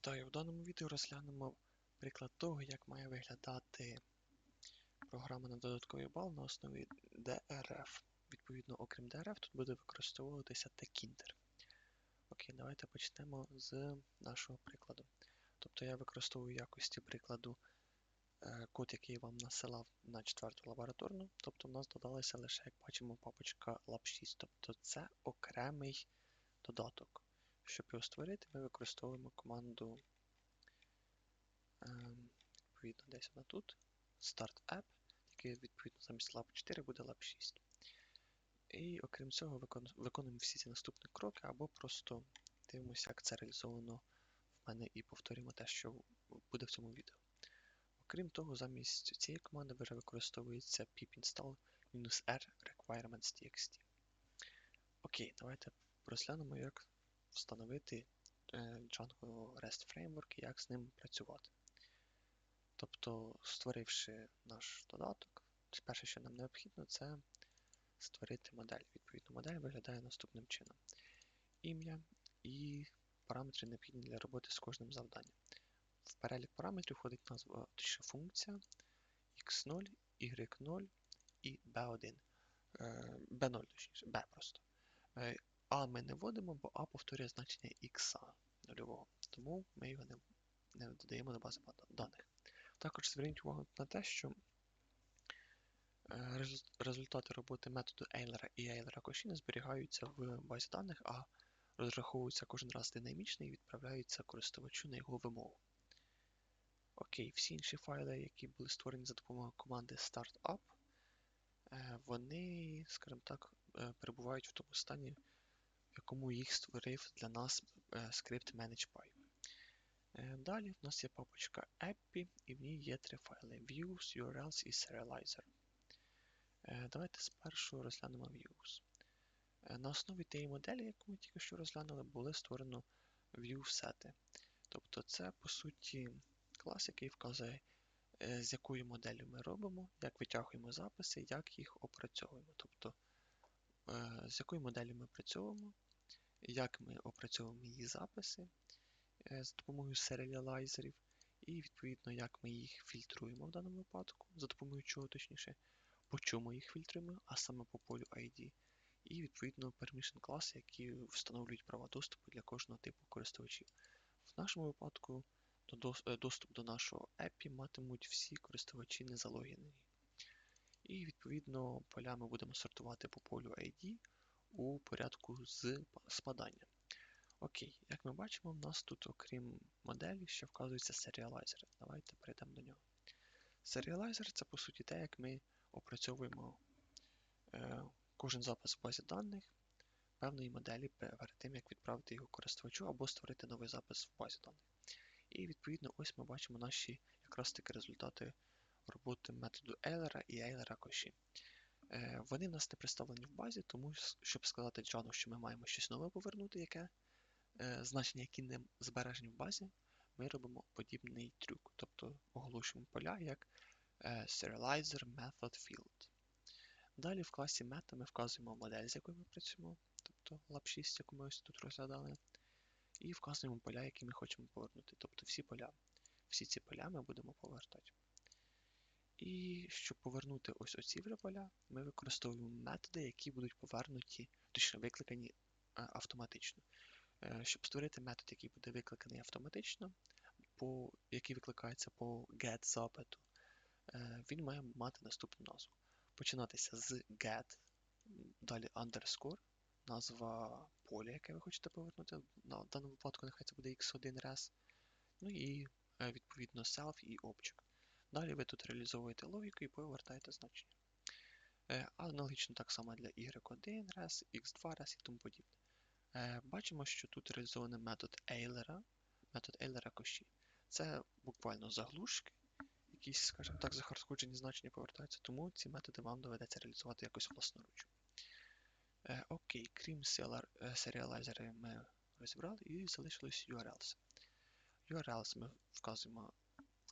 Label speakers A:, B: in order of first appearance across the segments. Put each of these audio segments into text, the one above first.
A: Вітаю! В даному відео розглянемо приклад того, як має виглядати програма на додатковий бал на основі DRF. Відповідно, окрім DRF, тут буде використовуватися tkinter. Окей, давайте почнемо з нашого прикладу. Тобто я використовую якості прикладу е, код, який вам насилав на четверту лабораторну. Тобто в нас додалася лише, як бачимо, папочка lab6. Тобто це окремий додаток. Щоб його створити, ми використовуємо команду ем, відповідно десь вона тут. Start App, який відповідно замість lab 4 буде lab 6. І окрім цього, виконуємо всі ці наступні кроки, або просто дивимося, як це реалізовано в мене, і повторюємо те, що буде в цьому відео. Окрім того, замість цієї команди вже використовується pip-install-r requirements.txt. Окей, давайте розглянемо, як встановити е, Django REST Framework і як з ним працювати. Тобто, створивши наш додаток, перше, що нам необхідно, це створити модель. Відповідно, модель виглядає наступним чином: ім'я і параметри необхідні для роботи з кожним завданням. В перелік параметрів входить назва точніше функція x0, y0 і b1. b0, точніше, b просто. А ми не вводимо, бо А повторює значення X нульового, тому ми його не, не додаємо до бази даних. Також зверніть увагу на те, що е, результати роботи методу Ейлера і Ейлера Коші не зберігаються в базі даних, а розраховуються кожен раз динамічно і відправляються користувачу на його вимогу. Окей, всі інші файли, які були створені за допомогою команди Startup, е, вони, скажімо так, е, перебувають в тому стані, в якому їх створив для нас е, скрипт ManagePy. Е, далі в нас є папочка Appy, і в ній є три файли Views, URLs і Serializer. Е, давайте спершу розглянемо Views. На основі тієї моделі, яку ми тільки що розглянули, були створено view-сети. Тобто це, по суті, клас, який вказує, з якою моделлю ми робимо, як витягуємо записи, як їх опрацьовуємо. Тобто, з якою моделлю ми працюємо, як ми опрацьовуємо її записи е, з допомогою серіалайзерів, і, відповідно, як ми їх фільтруємо в даному випадку, за допомогою чого точніше, по чому їх фільтруємо, а саме по полю ID. І, відповідно, permission класи, які встановлюють права доступу для кожного типу користувачів. В нашому випадку е, доступ до нашого API матимуть всі користувачі не залогінені. І, відповідно, поля ми будемо сортувати по полю ID у порядку з спадання. Окей, як ми бачимо, в нас тут, окрім моделі, ще вказується серіалайзер. Давайте перейдемо до нього. Серіалайзер це, по суті, те, як ми опрацьовуємо е, кожен запис в базі даних певної моделі перед тим, як відправити його користувачу або створити новий запис в базі даних. І відповідно, ось ми бачимо наші якраз таки результати роботи методу Ейлера і Ейлера Коші. Е, вони в нас не представлені в базі, тому щоб сказати Джану, що ми маємо щось нове повернути, яке е, значення, які не збережені в базі, ми робимо подібний трюк. Тобто оголошуємо поля як е, serializer method field. Далі в класі meta ми вказуємо модель, з якою ми працюємо, тобто lab6, яку ми ось тут розглядали, і вказуємо поля, які ми хочемо повернути. Тобто всі поля. Всі ці поля ми будемо повертати. І щоб повернути ось оці вже поля, ми використовуємо методи, які будуть повернуті, точно викликані е, автоматично. Е, щоб створити метод, який буде викликаний автоматично, по, який викликається по get запиту, е, він має мати наступну назву. Починатися з get, далі underscore, назва поля, яке ви хочете повернути. На даному випадку нехай це буде x1 res, ну і відповідно self і object. Далі ви тут реалізовуєте логіку і повертаєте значення. Е, аналогічно так само для y1 раз, x2 раз і тому подібне. Е, бачимо, що тут реалізований метод Ейлера, метод Ейлера коші. Це буквально заглушки, якісь, скажімо так, захардкоджені значення повертаються, тому ці методи вам доведеться реалізувати якось власноруч. Е, окей, крім серіалайзера ми розібрали і залишилось URLs. URLs ми вказуємо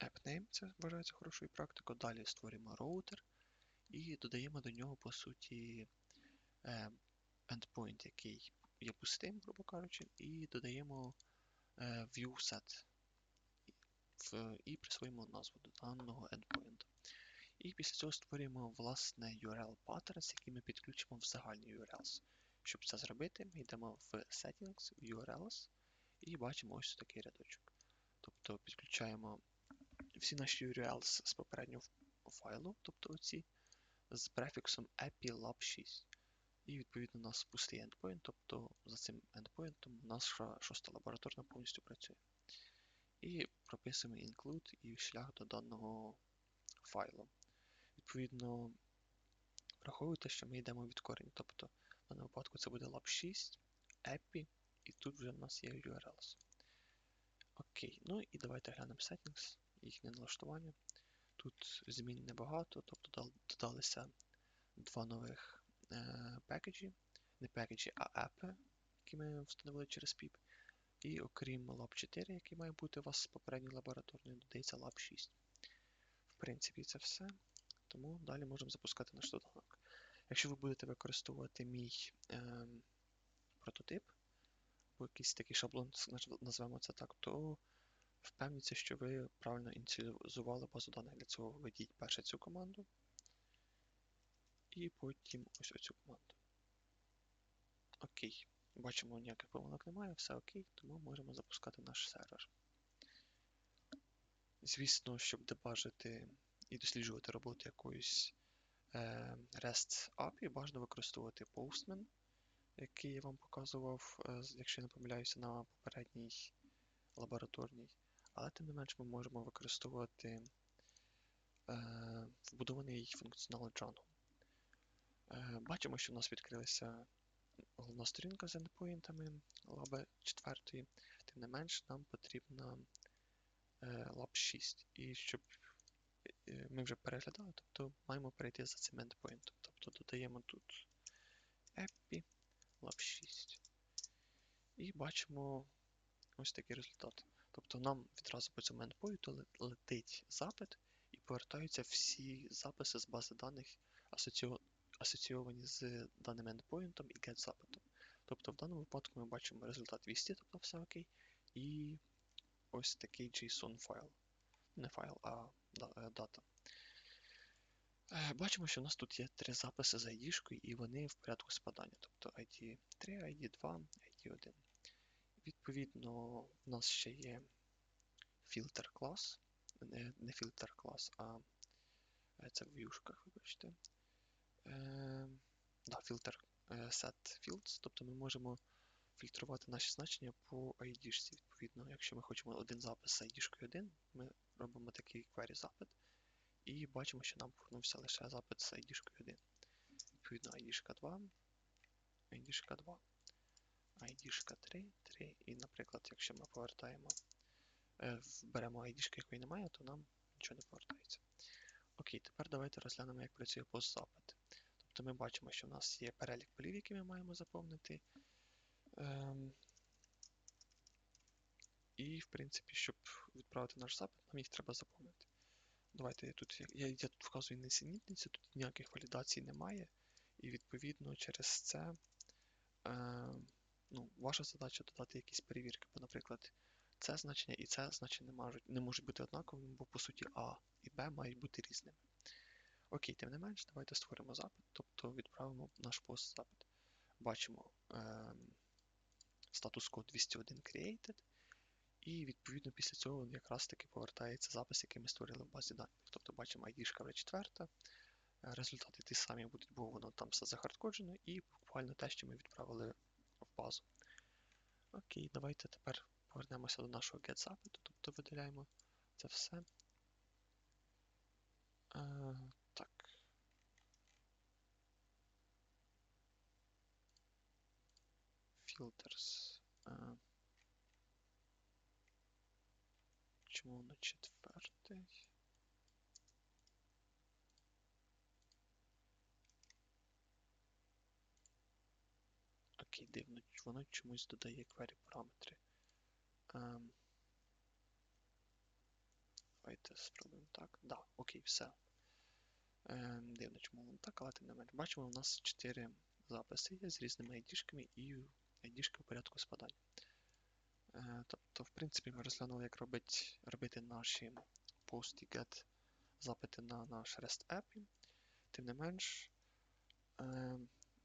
A: AppName, це вважається хорошою практикою. Далі створюємо роутер і додаємо до нього, по суті, е, endpoint, який є пустим, грубо кажучи, і додаємо е, viewSet і присвоїмо назву до даного endpoint. І після цього створюємо власне URL pattern, який ми підключимо в загальний URLs. Щоб це зробити, ми йдемо в Settings, в URLs і бачимо ось такий рядочок. Тобто підключаємо всі наші URLs з попереднього файлу, тобто оці, з префіксом epilab6. І відповідно у нас пустий endpoint, тобто за цим endpoint наша шоста лабораторна повністю працює. І прописуємо include і шлях до даного файлу. Відповідно, враховуйте, що ми йдемо від коріння. Тобто, в даному випадку це буде lab6, epi, і тут вже в нас є URLs. Окей, ну і давайте глянемо settings, їхнє налаштування. Тут змін небагато, тобто додалися два нових е, пекеджі, не пекеджі, а епи, які ми встановили через PIP. І окрім Lab 4, який має бути у вас з попередньої лабораторної, додається Lab 6. В принципі, це все. Тому далі можемо запускати наш доданок. Якщо ви будете використовувати мій е, прототип, або якийсь такий шаблон, назвемо це так, то впевніться, що ви правильно ініціалізували базу даних. Для цього введіть перше цю команду. І потім ось оцю команду. Окей. Бачимо, ніяких помилок немає, все окей, тому можемо запускати наш сервер. Звісно, щоб дебажити і досліджувати роботу якоїсь е, REST API, бажано використовувати Postman, який я вам показував, е, якщо я не помиляюся, на попередній лабораторній. Але тим не менш ми можемо використовувати е, вбудований функціонал Django. Е, бачимо, що в нас відкрилася головна сторінка з ендпоінтами лаби 4. Тим не менш, нам потрібна lab 6. І щоб е, ми вже переглядали, тобто маємо перейти за цим ендпоінтом. Тобто додаємо тут epi lab 6. І бачимо ось такий результат. Тобто нам відразу по цьому ендпоінту летить запит і повертаються всі записи з бази даних асоційовані з даним endpoint і get запитом. Тобто в даному випадку ми бачимо результат 200, тобто все окей, і ось такий JSON файл. Не файл, а е, дата. Е, бачимо, що у нас тут є три записи з ID, і вони в порядку спадання. Тобто ID 3, ID 2, ID 1. Відповідно, у нас ще є фільтр клас. Не фільтр клас, а е, це в в'юшках, вибачте. Е, да, фільтр е, set fields, тобто ми можемо фільтрувати наші значення по ID. Відповідно, якщо ми хочемо один запис з ID 1, ми робимо такий query запит і бачимо, що нам повернувся лише запит з ID 1. Відповідно, ID 2, ID 2, ID 3, 3. І, наприклад, якщо ми повертаємо, е, беремо ID, якої немає, то нам нічого не повертається. Окей, тепер давайте розглянемо, як працює постзапит. Тобто ми бачимо, що в нас є перелік полів, які ми маємо заповнити. Ем, І, в принципі, щоб відправити наш запит, нам їх треба заповнити. Давайте я тут я, я тут вказую несенітниці, тут ніяких валідацій немає. І відповідно через це е, ну, ваша задача додати якісь перевірки. Бо, наприклад, це значення і це значення не можуть, не можуть бути однаковими, бо по суті А і Б мають бути різними. Окей, тим не менш, давайте створимо запит, тобто відправимо наш пост запит. Бачимо е, статус код 201 created, і відповідно після цього якраз таки повертається запис, який ми створили в базі даних. Тобто бачимо ID вже четверта, результати ті самі будуть, бо воно там все захардкоджено, і буквально те, що ми відправили базу. Окей, давайте тепер повернемося до нашого get запиту, тобто видаляємо це все. Е, так. Filters. Е, чому на четвертий? Окей, дивно, воно чомусь додає query параметри. Ем, Давайте спробуємо так. Да, окей, все. Ем, Дивно, чому воно так, але тим не менш. Бачимо, у нас 4 записи є з різними ID-шками і ID-шки в порядку спадання. Е, Тобто, в принципі, ми розглянули, як робить, робити наші post і get запити на наш REST API. Тим не менш, е,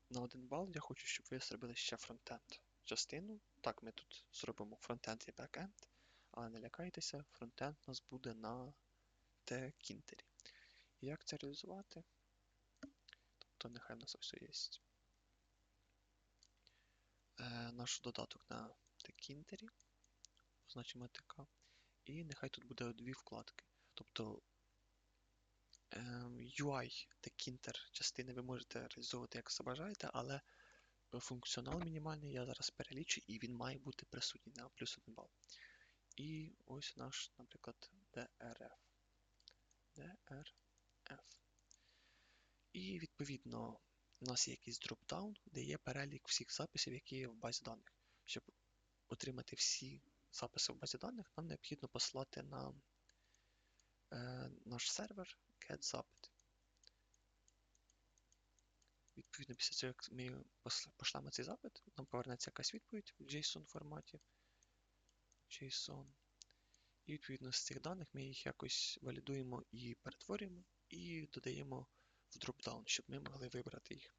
A: на один бал я хочу, щоб ви зробили ще фронтенд частину. Так, ми тут зробимо фронтенд і бекенд, але не лякайтеся, фронтенд у нас буде на T-кінтері. І як це реалізувати? Тобто нехай в нас ось є е, наш додаток на T-кінтері, позначимо ТК, і нехай тут буде дві вкладки. Тобто ем, UI T-кінтер частини ви можете реалізовувати як забажаєте, але функціонал мінімальний я зараз перелічу, і він має бути присутній на плюс 1 бал. І ось наш, наприклад, DRF. DRF. І відповідно у нас є якийсь дропдаун, де є перелік всіх записів, які є в базі даних. Щоб отримати всі записи в базі даних, нам необхідно послати на е, наш сервер GetZapit. Відповідно, після цього, як ми пошлемо цей запит, нам повернеться якась відповідь в JSON форматі. JSON. І відповідно з цих даних ми їх якось валідуємо і перетворюємо, і додаємо в дропдаун, щоб ми могли вибрати їх.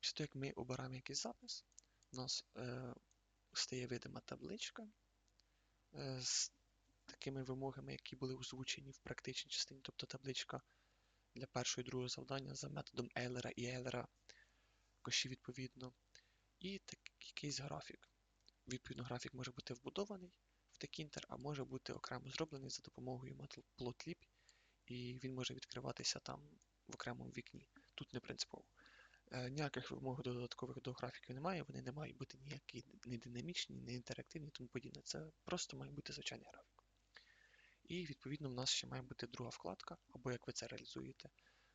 A: Після того, як ми обираємо якийсь запис, у нас е, стає видима табличка е, такими вимогами, які були озвучені в практичній частині, тобто табличка для першого і другого завдання за методом Ейлера і Ейлера коші відповідно. І так, якийсь графік. Відповідно, графік може бути вбудований в Tkinter, а може бути окремо зроблений за допомогою Matplotlib, і він може відкриватися там в окремому вікні. Тут не принципово. Е, ніяких вимог додаткових до графіків немає, вони не мають бути ніякі не динамічні, не інтерактивні тому подібне. Це просто має бути звичайний графік. І відповідно в нас ще має бути друга вкладка, або як ви це реалізуєте,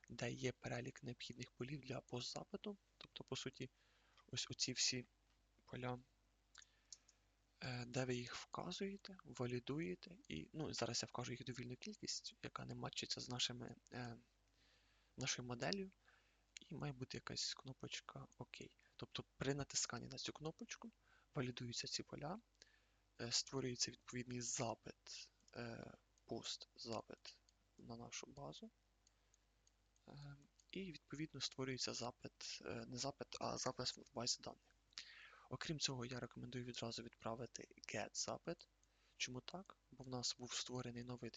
A: де є перелік необхідних полів для постзапиту. Тобто, по суті, ось оці всі поля, е, де ви їх вказуєте, валідуєте, і ну, зараз я вкажу їх довільну кількість, яка не матчиться з нашими, е, нашою моделлю. І має бути якась кнопочка ОК. Тобто при натисканні на цю кнопочку валідуються ці поля, е, створюється відповідний запит, е, пост запит на нашу базу. Е, і відповідно створюється запит, не запит, а запис в базі даних. Окрім цього, я рекомендую відразу відправити GET-запит. Чому так? Бо в нас був створений новий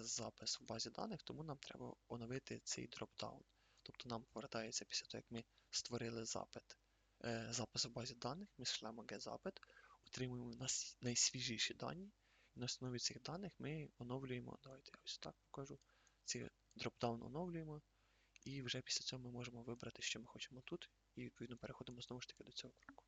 A: запис в базі даних, тому нам треба оновити цей дропдаун. Тобто нам повертається після того, як ми створили запит, е, запис в базі даних, ми шлемо get-запит, отримуємо найсвіжіші дані, і на основі цих даних ми оновлюємо, давайте я ось так покажу, цей дропдаун оновлюємо, і вже після цього ми можемо вибрати, що ми хочемо тут, і відповідно переходимо знову ж таки до цього кроку.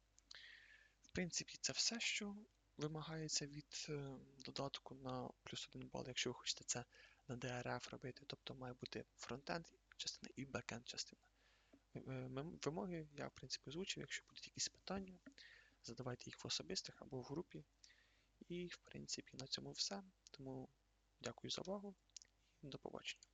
A: В принципі, це все, що вимагається від е, додатку на плюс 1 бал, якщо ви хочете це на DRF робити, тобто має бути фронтенд частина і бекенд частина. Е, вимоги я, в принципі, озвучив. Якщо будуть якісь питання, задавайте їх в особистих або в групі. І, в принципі, на цьому все. Тому дякую за увагу і до побачення.